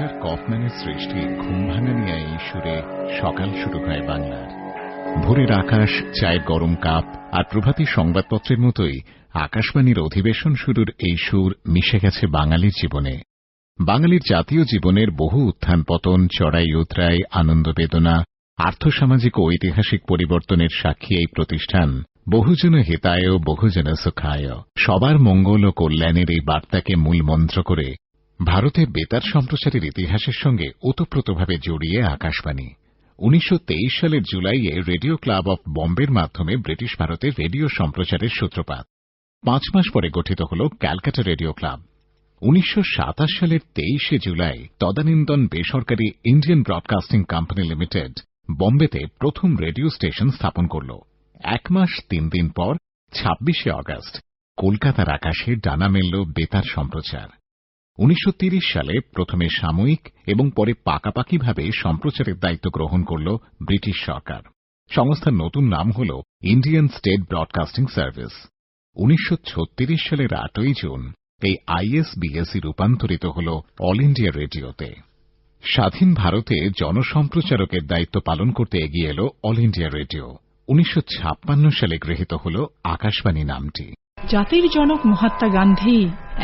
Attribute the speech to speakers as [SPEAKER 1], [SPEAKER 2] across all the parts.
[SPEAKER 1] কফম্যানের সৃষ্টি ঘুম ভাঙানিয়া এই সুরে সকাল শুরু হয় বাংলার। ভোরের আকাশ চায়ের গরম কাপ, আর প্রভাতী সংবাদপত্রের মতোই আকাশবাণীর অধিবেশন শুরুর এই সুর মিশে গেছে বাঙালির জীবনে। বাঙালির জাতীয় জীবনের বহু উত্থান পতন, চড়াই উতরাই, আনন্দ বেদনা, আর্থসামাজিক ও ঐতিহাসিক পরিবর্তনের সাক্ষী এই প্রতিষ্ঠান, বহুজন হিতায় বহুজন সুখায়। সবার মঙ্গল ও কল্যাণের এই বার্তাকে মূল মন্ত্র করে ভারতের বেতার সম্প্রচারের ইতিহাসের সঙ্গে ওতপ্রোতভাবে জড়িয়ে আকাশবাণী। উনিশশো তেইশ সালের জুলাইয়ে রেডিও ক্লাব অফ বম্বের মাধ্যমে ব্রিটিশ ভারতের রেডিও সম্প্রচারের সূত্রপাত। পাঁচ মাস পরে গঠিত হল ক্যালকাটা রেডিও ক্লাব। উনিশশো সাতাশ সালের তেইশে জুলাই তদানীন্দন বেসরকারি ইন্ডিয়ান ব্রডকাস্টিং কোম্পানি লিমিটেড বম্বেতে প্রথম রেডিও স্টেশন স্থাপন করল। এক মাস তিন দিন পর ছাব্বিশে অগস্ট কলকাতার আকাশে ডানা মেলল বেতার সম্প্রচার। উনিশশো সালে প্রথমে সাময়িক এবং পরে পাকাপাকিভাবে সম্প্রচারের দায়িত্ব গ্রহণ করল ব্রিটিশ সরকার। সংস্থার নতুন নাম হল ইন্ডিয়ান স্টেট ব্রডকাস্টিং সার্ভিস। উনিশশো ছত্রিশ সালের আটই জুন এই আইএসবিএসই রূপান্তরিত হল অল ইন্ডিয়া রেডিওতে। স্বাধীন ভারতে জনসম্প্রচারকের দায়িত্ব পালন করতে এগিয়ে এল অল ইন্ডিয়া রেডিও। উনিশশো ছাপ্পান্ন সালে গৃহীত হল আকাশবাণী নামটি।
[SPEAKER 2] জাতির জনক মহাত্মা গান্ধী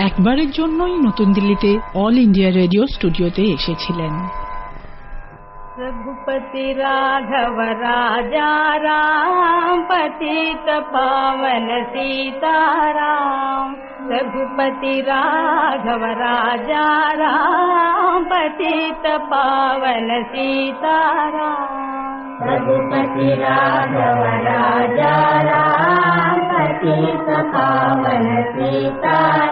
[SPEAKER 2] একবারের জন্যই নতুন দিল্লিতে অল ইন্ডিয়া রেডিও স্টুডিওতে এসেছিলেন
[SPEAKER 3] रघुपति राघव राजा राम पतित पावन सीताराम रघुपति राघव राजा राम पतित पावन सीताराम रघुपति राघव राजा राम पतित पावन सीताराम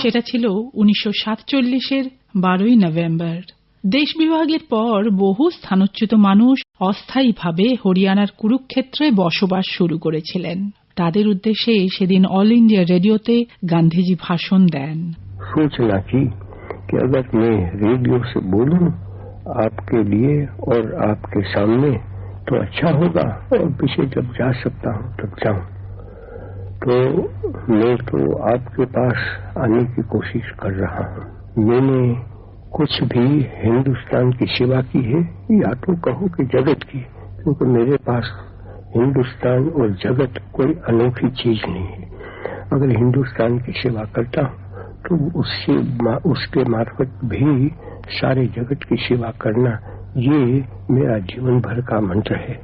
[SPEAKER 2] সেটা ছিল উনিশশো সাতচল্লিশের বারোই নভেম্বর দেশ বিভাগের পর বহু স্থানচ্যুত মানুষ অস্থায়ীভাবে হরিয়ানার কুরুক্ষেত্রে বসবাস শুরু করেছিলেন তাদের উদ্দেশ্যে সেদিন অল ইন্ডিয়া রেডিওতে গান্ধীজি ভাষণ দেন
[SPEAKER 4] सोचना की कि अगर मैं रेडियो से बोलूं आपके लिए और आपके सामने तो अच्छा होगा और पीछे जब जा सकता हूं तब जाऊं तो मैं तो आपके पास आने की कोशिश कर रहा हूँ। मैंने कुछ भी हिंदुस्तान की सेवा की है, या तो कहो कि जगत की, क्योंकि मेरे पास हिंदुस्तान और जगत कोई अनोखी चीज़ नहीं है। अगर हिंदुस्तान की सेवा करता हूँ तो उससे उसके मार्फत भी सारे जगत की सेवा करना, ये मेरा जीवन भर का मंत्र है।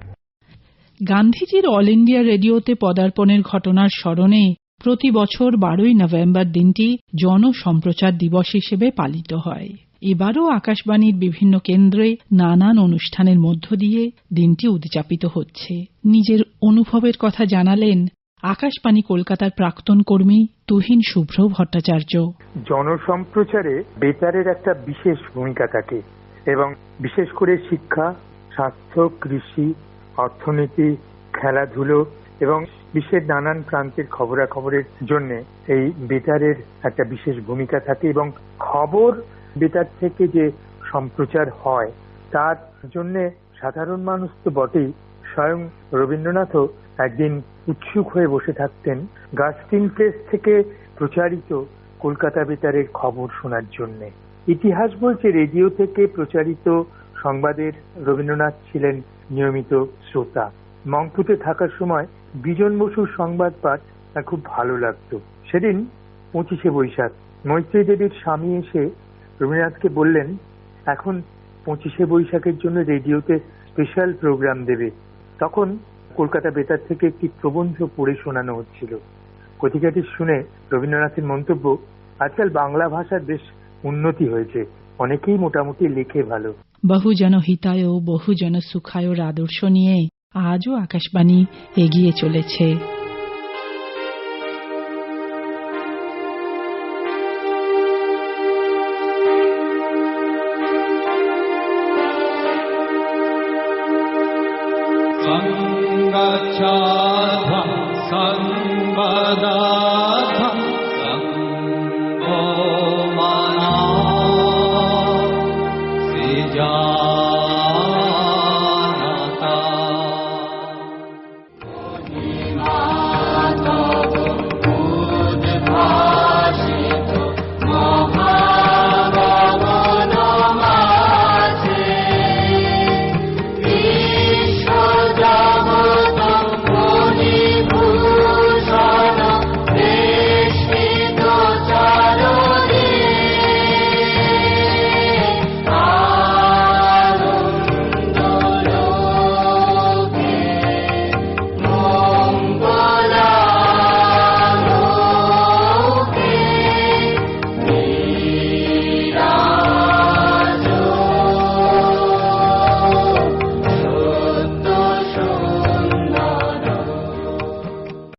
[SPEAKER 2] গান্ধীজির অল ইন্ডিয়া রেডিওতে পদার্পণের ঘটনার স্মরণে প্রতি বছর বারোই নভেম্বর দিনটি জনসম্প্রচার দিবস হিসেবে পালিত হয়। এবারও আকাশবাণীর বিভিন্ন কেন্দ্রে নানান অনুষ্ঠানের মধ্য দিয়ে দিনটি উদযাপিত হচ্ছে। নিজের অনুভবের কথা জানালেন আকাশবাণী কলকাতার প্রাক্তন কর্মী তুহিন শুভ্র ভট্টাচার্য।
[SPEAKER 5] জনসম্প্রচারে বেতারের একটা বিশেষ ভূমিকা থাকে এবং বিশেষ করে শিক্ষা, স্বাস্থ্য, কৃষি অর্থনীতি, খেলাধুলো এবং বিশ্বের নানান প্রান্তের খবরাখবরের জন্য এই বেতারের একটা বিশেষ ভূমিকা থাকে এবং খবর বেতার থেকে যে সম্প্রচার হয়, তার জন্য সাধারণ মানুষ তো বটেই। স্বয়ং রবীন্দ্রনাথও একদিন উৎসুক হয়ে বসে থাকতেন গাস্টিন প্রেস থেকে প্রচারিত কলকাতা বেতারের খবর শোনার জন্য। ইতিহাস বলছে রেডিও থেকে প্রচারিত সংবাদের রবীন্দ্রনাথ ছিলেন নিয়মিত শ্রোতা। মংপুতে থাকার সময় বিজন বসুর সংবাদ পাঠ তার খুব ভালো লাগতো। সেদিন পঁচিশে বৈশাখ মৈত্রী দেবীর স্বামী এসে রবীন্দ্রনাথকে বললেন, এখন পঁচিশে বৈশাখের জন্য রেডিওতে স্পেশাল প্রোগ্রাম দেবে। তখন কলকাতা বেতার থেকে একটি প্রবন্ধ পড়ে শোনানো হচ্ছিল। কথিকাটি শুনে রবীন্দ্রনাথের মন্তব্য, আজকাল বাংলা ভাষার বেশ উন্নতি হয়েছে, অনেকেই মোটামুটি লেখে ভালো।
[SPEAKER 2] বহুজন হিতায় বহুজন সুখায়র আদর্শ নিয়ে আজও আকাশবাণী এগিয়ে চলেছে
[SPEAKER 6] सङ्गच्छाध्वं संवदा